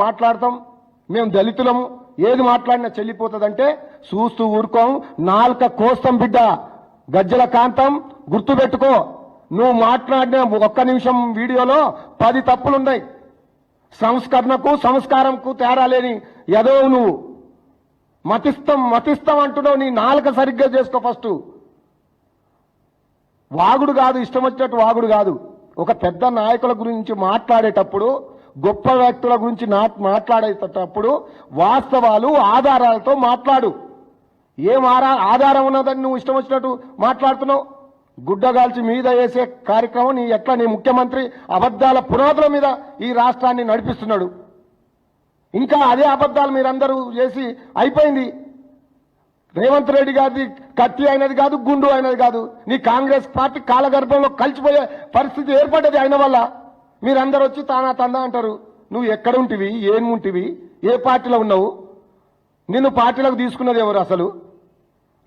మాట్లాడతాం మేము దళితులము. ఏది మాట్లాడినా చెల్లిపోతుందంటే చూస్తూ ఊరుకోం. నాలుక కోస్తం బిడ్డ గజ్జల కాంతం గుర్తుపెట్టుకో. నువ్వు మాట్లాడిన ఒక్క నిమిషం వీడియోలో పది తప్పులున్నాయి. సంస్కరణకు సంస్కారంకు తేడా లేని ఎదో నువ్వు. మతిస్తం మతిస్తం అంటున్నావు నీ నాలుక సరిగ్గా చేసుకో ఫస్ట్. వాగుడు కాదు ఇష్టం వచ్చినట్టు వాగుడు కాదు. ఒక పెద్ద నాయకుల గురించి మాట్లాడేటప్పుడు గొప్ప వ్యక్తుల గురించి నా- మాట్లాడేటప్పుడు వాస్తవాలు ఆధారాలతో మాట్లాడు. ఏం ఆరా ఆధారం ఉన్నదని నువ్వు ఇష్టం వచ్చినట్టు మాట్లాడుతున్నావు? గుడ్డగాల్చి మీద వేసే కార్యక్రమం నీ ఎట్లా? నీ ముఖ్యమంత్రి అబద్ధాల పునాదుల మీద ఈ రాష్ట్రాన్ని నడిపిస్తున్నాడు. ఇంకా అదే అబద్ధాలు మీరందరూ చేసి అయిపోయింది. రేవంత్ రెడ్డి గారిది కత్తి అయినది కాదు గుండు అయినది కాదు. నీ కాంగ్రెస్ పార్టీ కాలగర్భంలో కలిసిపోయే పరిస్థితి ఏర్పడ్డది ఆయన వల్ల. మీరందరూ వచ్చి తానా తందా అంటారు. నువ్వు ఎక్కడ ఉంటివి ఏం ఉంటివి? ఏ పార్టీలో ఉన్నావు? నిన్ను పార్టీలకు తీసుకున్నది ఎవరు అసలు?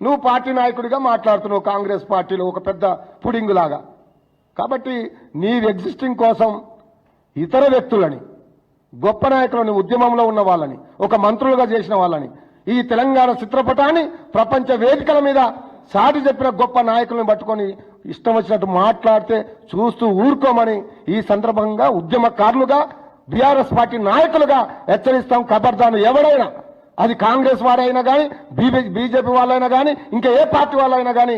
నువ్వు పార్టీ నాయకుడిగా మాట్లాడుతున్నావు కాంగ్రెస్ పార్టీలో ఒక పెద్ద పుడింగులాగా కాబట్టి నీ ఎగ్జిస్టింగ్ కోసం ఇతర వ్యక్తులని గొప్ప నాయకులని ఉద్యమంలో ఉన్న వాళ్ళని ఒక మంత్రులుగా చేసిన వాళ్ళని ఈ తెలంగాణ చిత్రపటాన్ని ప్రపంచ వేదికల మీద సాటి చెప్పిన గొప్ప నాయకులను పట్టుకొని ఇష్టం వచ్చినట్టు మాట్లాడితే చూస్తూ ఊరుకోమని ఈ సందర్భంగా ఉద్యమకారులుగా బీఆర్ఎస్ పార్టీ నాయకులుగా హెచ్చరిస్తాం ఖబర్దాను ఎవడైనా. అది కాంగ్రెస్ వారైనా కానీ బీజేపీ వాళ్ళైనా కానీ ఇంకా ఏ పార్టీ వాళ్ళైనా కానీ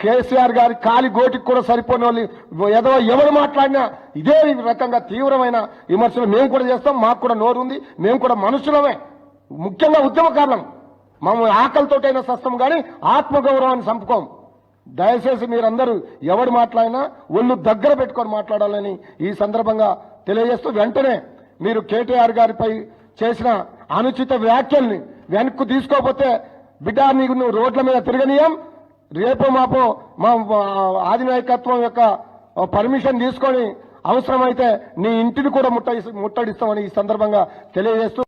కేసీఆర్ గారి కాలి గోటికి కూడా సరిపోని వాళ్ళు ఏదో ఎవరు మాట్లాడినా ఇదే రకంగా తీవ్రమైన విమర్శలు మేము కూడా చేస్తాం మాకు కూడా నోరు ఉంది మేము కూడా మనుషులమే. ముఖ్యంగా ఉద్యమకారులం. మమ్మల్ని ఆకలితోటైనా సస్తం కానీ ఆత్మగౌరవాన్ని చంపుకోం. దయచేసి మీరందరూ ఎవడు మాట్లాడినా ఒళ్ళు దగ్గర పెట్టుకొని మాట్లాడాలని ఈ సందర్భంగా తెలియజేస్తూ వెంటనే మీరు కేటీఆర్ గారిపై చేసిన అనుచిత వ్యాఖ్యల్ని వెనక్కు తీసుకోకపోతే బిడ్డ నీకు నువ్వు రోడ్ల మీద తిరగనీయం. రేపు మాపో మా ఆధినాయకత్వం యొక్క పర్మిషన్ తీసుకొని అవసరమైతే నీ ఇంటిని కూడా ముట్ట ముట్టడిస్తామని ఈ సందర్భంగా తెలియజేస్తూ